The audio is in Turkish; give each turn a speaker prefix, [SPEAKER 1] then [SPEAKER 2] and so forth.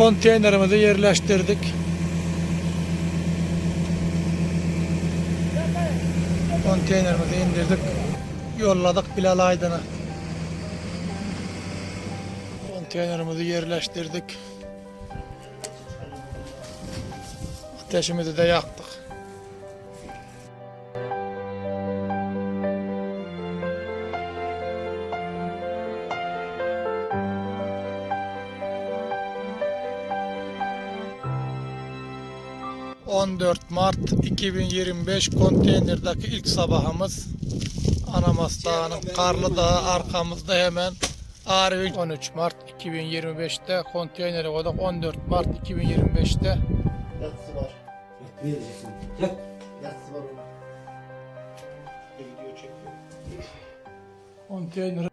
[SPEAKER 1] Konteynerimizi yerleştirdik. Konteynerimizi indirdik. Yolladık Bilal Aydın'a. Konteynerimizi yerleştirdik. Ateşimizi de yaktık. ...14 Mart 2025 konteynerdaki ilk sabahımız... ...Anamas Dağı'nın Karlı Dağı arkamızda hemen... Arivin 13 Mart 2025'te konteynere koyduk 14 Mart 2025'te
[SPEAKER 2] Yatsı var. Yatsı var ona. Video çekiyor.
[SPEAKER 1] konteyneri